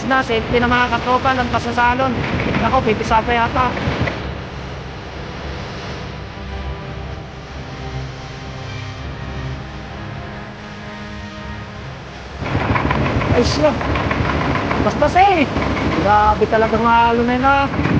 Ayos na, safety na mga katropa, nagpas sa salon. Ako, pipisa pa yata. Ay siya. Basta eh. Grabe talaga ng halo na yun ah.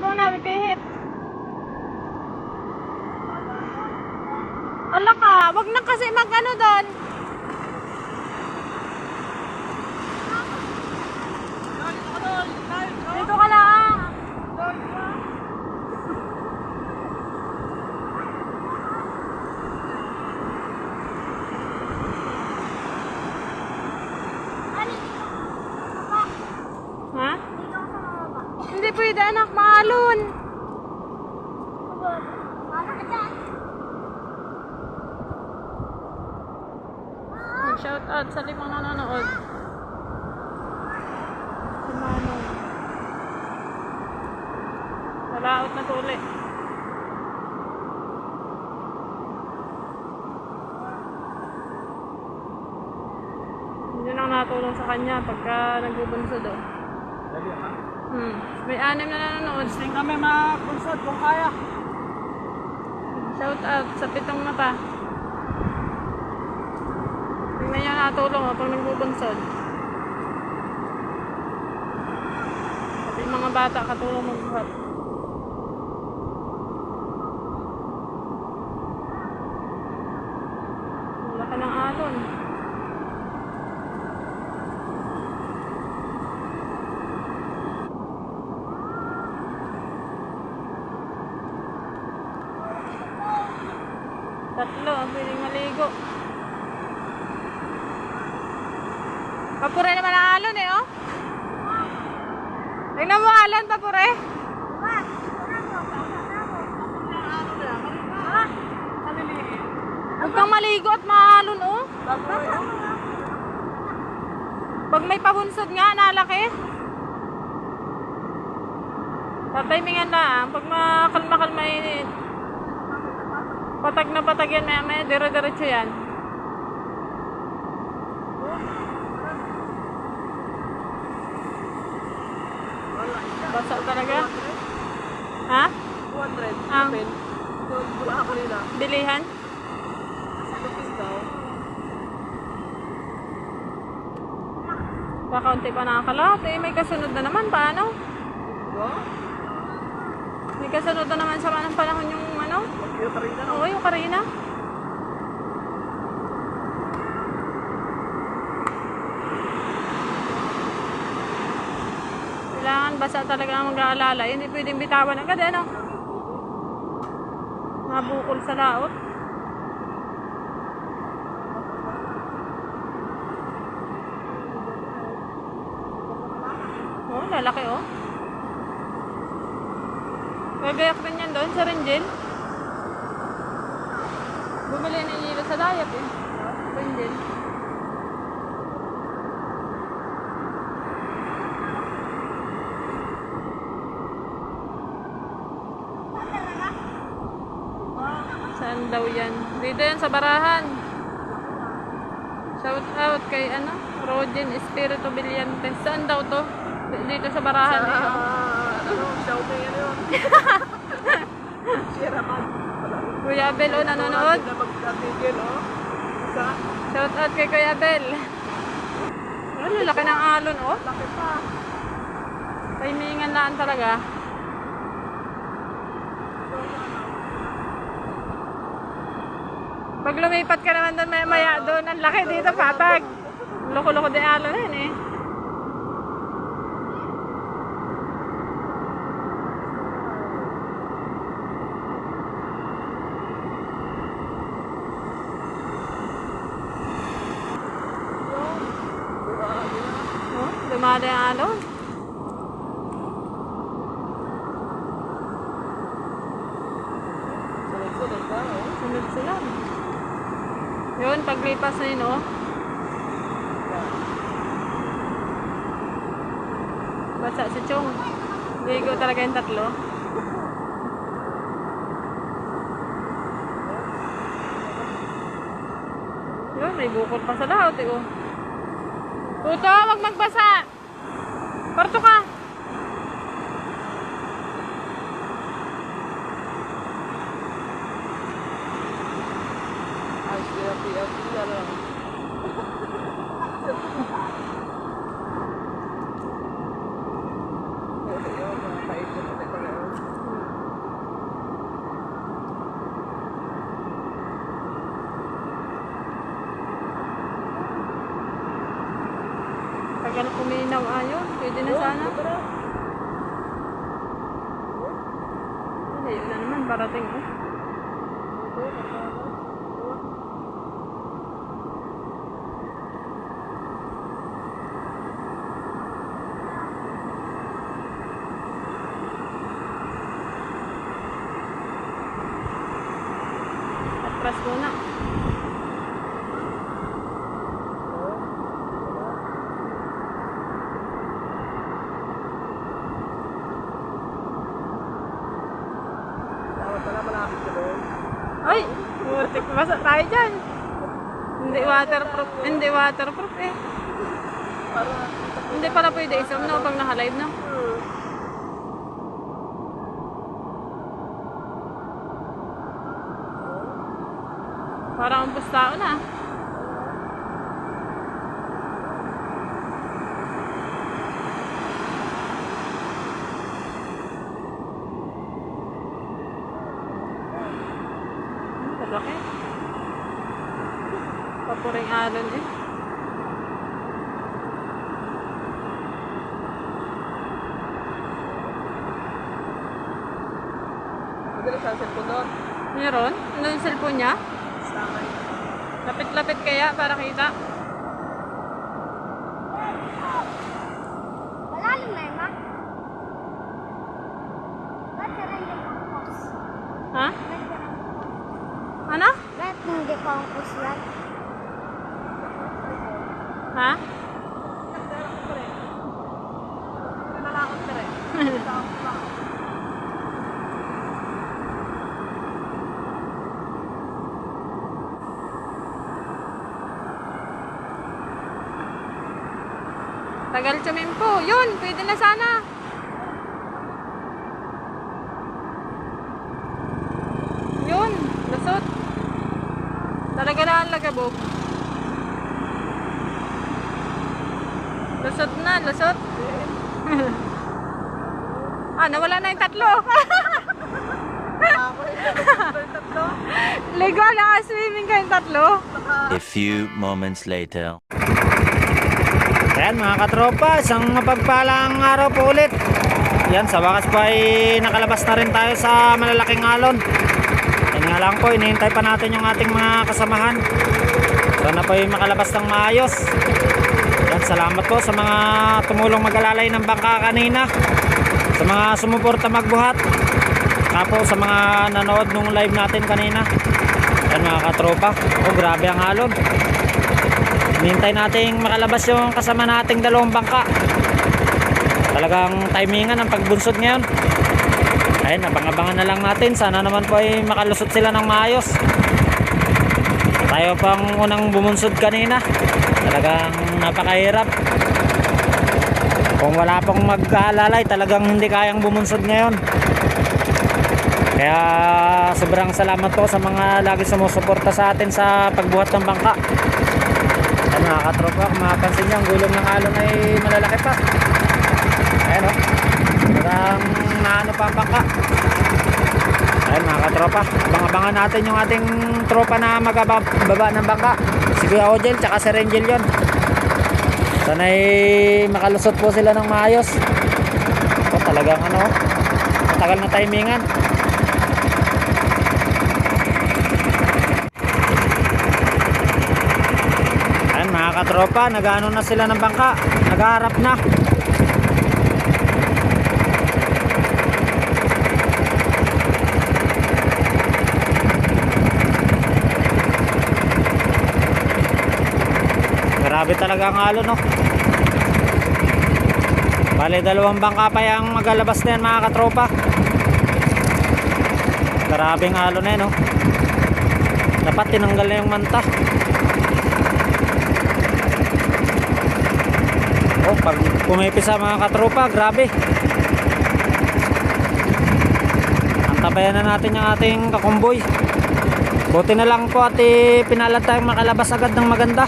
Muna, pihit. Ala ka, wag na kasi mag-ano doon. Dito ka lang. Ha? Hindi pwede anak, maalon. Shout out sa limang nanonood. Si Manong. Nalaot na to ulit. Lang natulong sa kanya pagka nagbubunsod oh. Hmm. May anim na nanonood. Gusto kami makunsod kung kaya. Shout out sa pitong mata. Tingnan niya natulong oh, pag nagbubunsod. Pati mga bata katulong magbuhat. Ang Laki ng alon. Tatlo, pwedeng maligo. Papure naman ang alon eh, oh. Tingnan mo alon, papure. Huwag kang maligo at maalon, oh. Pag may pabunsod nga, nalaki. Tatimingan lang. Pag makalma-kalma patag na patag yan, maya maya, dire-diretso yan. Basa talaga. Ha? 200. Ang Wala ako nila. bilihan? Lupis daw. Kakaunti pa nakakalat. Eh, may kasunod na naman. Paano? Diba? May kasunod na naman sa manang panahon yung ano? Yung karina Oo, yung Karina. Kailangan basa talaga ang mag-aalala. Hindi pwedeng bitawan agad, ano? Mabukol sa laot. Oh, lalaki oh. Gagayak din yan doon sa Renjel. Bumili na yung sa dayap eh. Renjel. Saan daw yan? Dito yan sa barahan. Shout out kay ano? Rogen Espiritu Villantes. Saan daw to? Dito sa barahan eh. Ah, ano, shouting ano yun. Sierra man. Kuya Abel o nanonood. Oh. Sa Shout out kay Kuya Abel. Ano, laki ng alon oh. laki pa. Timingan laan talaga. Pag lumipat ka naman doon, maya, maya doon, ang laki dito, patag. Loko-loko din alon yun eh. Nandun sila. Yun, paglipas na yun, oh. Basa si Chong. Ligo talaga yung tatlo. Yun, may bukod pa sa lahat, eh, oh. Puto, wag magbasa! Parto ka! Basa tayo dyan. Hindi waterproof. Hindi waterproof eh. Hindi pala pwede isang no pag naka-live no. Parang ang bustao na. Hmm, Malaki. Papuring alon eh. madalas ang cellphone doon. Meron? Ano yung cellphone niya? Lapit-lapit kaya para kita. Malalim na yun, ma? Ba't ka rin decompose? Ha? Ba't ka rin- Ano? Ba't hindi decompose yan? Ha? Nanalakot ka rin. Tagal tsumimpo. Yun, pwede na sana. Yun, lasot. Talaga na ang lagabog. Lasot na, lasot. ah, nawala na yung. Tatlo. Ligo na swimming kayong tatlo. A few moments later. Ayan mga katropa, isang mapagpalang araw po ulit. Yan, sa wakas po ay nakalabas na rin tayo sa malalaking alon. Yan nga lang po, inihintay pa natin yung ating mga kasamahan. Sana po ay makalabas ng maayos. Yan, salamat po sa mga tumulong mag-alalay ng bangka kanina. Sa mga sumuporta magbuhat. Tapos sa mga nanood nung live natin kanina. Yan mga katropa. Oh, grabe ang alon. Hinintay nating makalabas yung kasama nating dalawang bangka. Talagang timingan ang pagbunsod ngayon. Ayun, abang-abangan na lang natin. Sana naman po ay makalusot sila ng maayos. Tayo pang unang bumunsod kanina. Talagang napakahirap. Kung wala pong mag-aalalay, talagang hindi kayang bumunsod ngayon. Kaya sobrang salamat po sa mga lagi sumusuporta sa atin sa pagbuhat ng bangka. Ayan mga katropa, kung mapapansin nyo, ang gulong ng alon ay malalaki pa. Ayan o. Parang naano pa bangka. Ayan mga katropa, abang-abangan natin yung ating tropa na magababa ng bangka. Si Kuya Ojel, tsaka si Rangel yun. Sana'y makalusot po sila ng maayos. O talagang ano, matagal na timingan. Ayan mga katropa, nagano na sila ng bangka. Naghaharap na. Grabe talaga ang alon no. Bale dalawang bangka pa yung magalabas na yan mga katropa. Grabe ang alon na yan no. Dapat tinanggal na yung manta. Nako, pag pumipis sa mga katropa, grabe. Antabayan na natin yung ating kakumboy. Buti na lang po at eh, pinalad tayong makalabas agad ng maganda.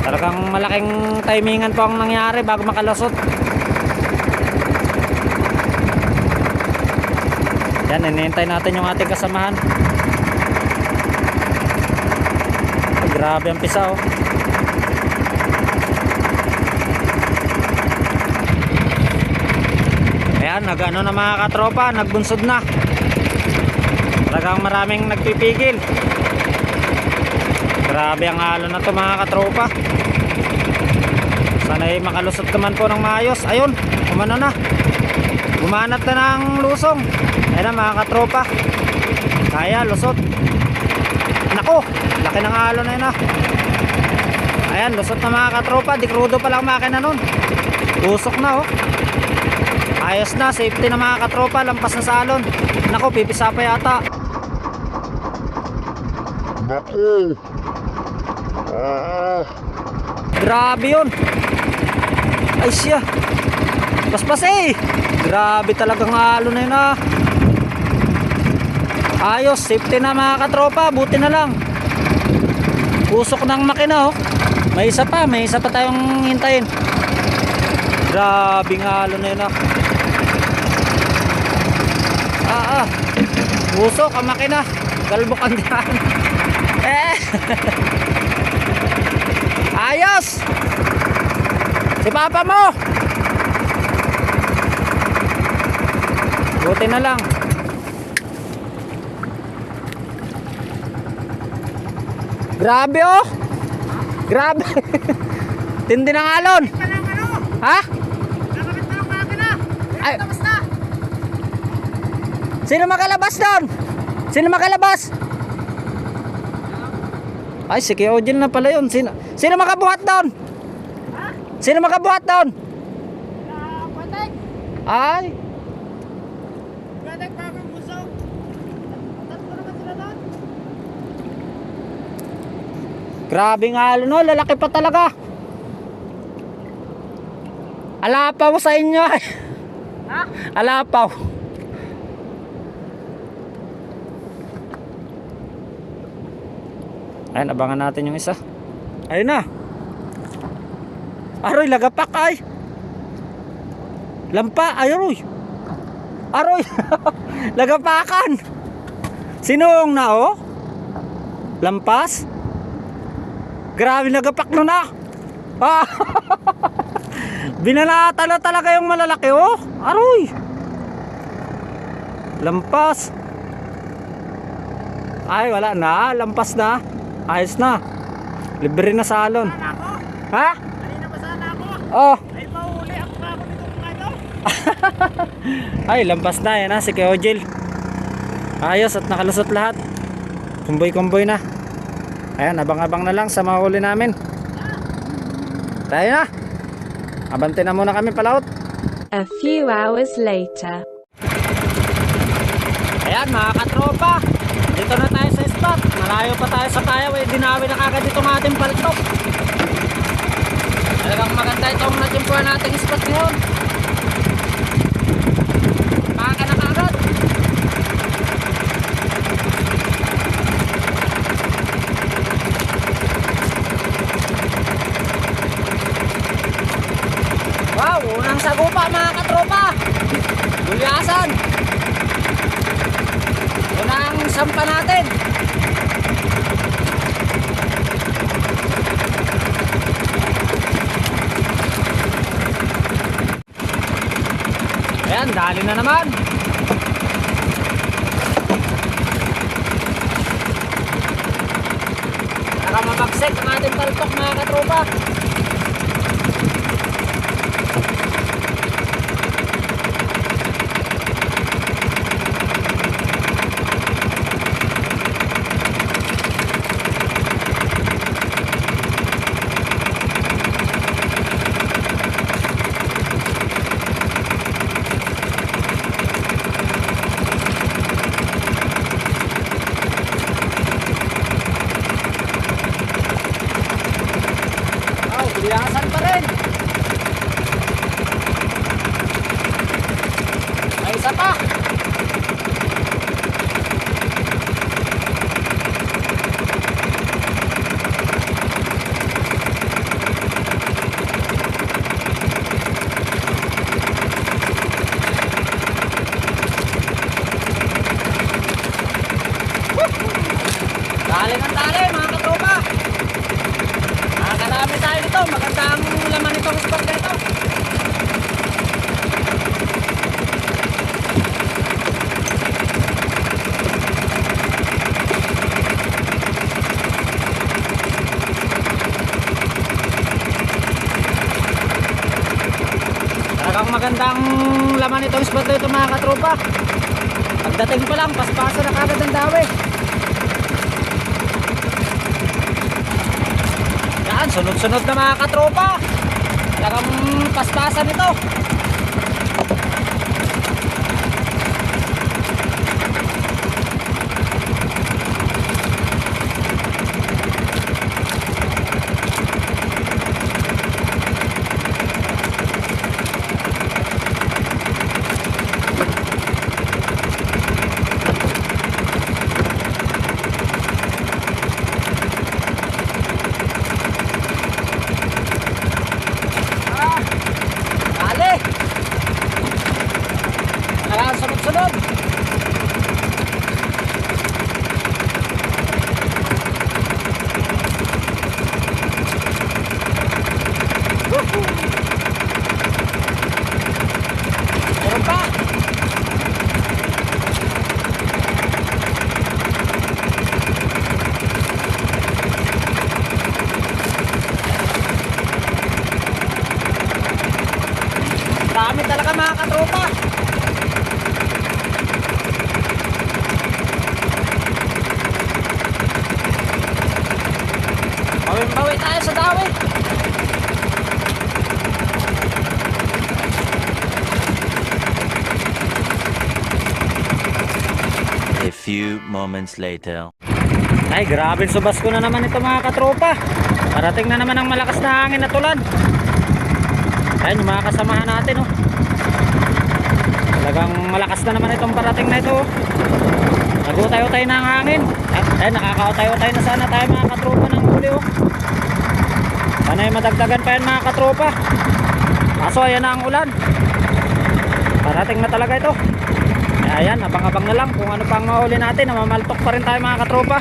Talagang malaking timingan po ang nangyari bago makalusot. Yan, inintay natin yung ating kasamahan. Grabe ang pisa oh. Ayan, nag-ano na mga katropa, nagbunsod na. Talagang maraming nagpipigil. Grabe ang halo na to mga katropa. Sana'y makalusot naman po ng maayos. Ayun, umano na. Gumanat na ng lusong. Ayan na mga katropa. Kaya, lusot. Nako, laki ng halo na yun ah. Ayan, lusot na mga katropa. Di krudo pa lang makina nun. Usok na oh. Ayos na, safety na mga katropa, lampas na salon. Nako, pipisa pa yata. Naku! Ah! Grabe yun. Ay siya. Paspas eh. Grabe talagang halo na yun ah. Ayos, safety na mga katropa, buti na lang. Usok ng makina oh. May isa pa, may isa pa tayong hintayin. Grabe nga halo na yun ah. Usok ang makina. Galbok ang daan. Eh. Ayos! Si papa mo! Buti na lang. Grabe oh! Grabe! Tindi ng alon! Ha? Ay. Sino makalabas doon? Sino makalabas? Ay, si Kyojin na pala yun. Sino, sino makabuhat doon? Sino makabuhat doon? Ay. Grabe nga no, lalaki pa talaga. Alapaw sa inyo. Ha? Alapaw. Ayun, abangan natin yung isa. Ayun na. Aroy, lagapak ay. Lampa, ay aroy. Aroy. Lagapakan. Sinong na oh? Lampas? Grabe nagapak no na. Ah. Binalata na talaga yung malalaki oh. Aroy. Lampas. Ay, wala na. Lampas na. Ayos na. Libre na salon. Ha? Kanina pa sana ako. Oh. Ay, mahuli ako na ako mga Ay, lampas na yan ha, si Keojil. Ayos at nakalusot lahat. Kumboy-kumboy na. Ayan, abang-abang na lang sa mahuli namin. Tayo na. Abante na muna kami palaot. A few hours later. Ayan mga katropa. Dito na tayo sa spot. Malayo pa tayo sa tayaw eh. Dinawi na kagad itong ating paltok. Talagang maganda itong natimpuan nating spot ngayon. Na naman. Sunod-sunod na mga katropa. Talagang paspasan ito. Dali! Kailangan sunod-sunod. Woohoo! Meron pa! Dami talaga mga katropa. Bawin-bawi tayo sa dawi. A few moments later. Ay, grabe subas ko na naman ito mga katropa. Parating na naman ang malakas na hangin at ulan. Ayan, yung mga kasamahan natin, oh. Talagang malakas na naman itong parating na ito. oh. Nagutay-utay na ang hangin. Ay, ay nakakautay-utay na sana tayo mga katropa ng huli, oh. Sana ay madagdagan pa yan mga katropa. Kaso ayan na ang ulan. Parating na talaga ito. Ayan, abang-abang na lang kung ano pang mahuli natin. Namamaltok pa rin tayo mga katropa.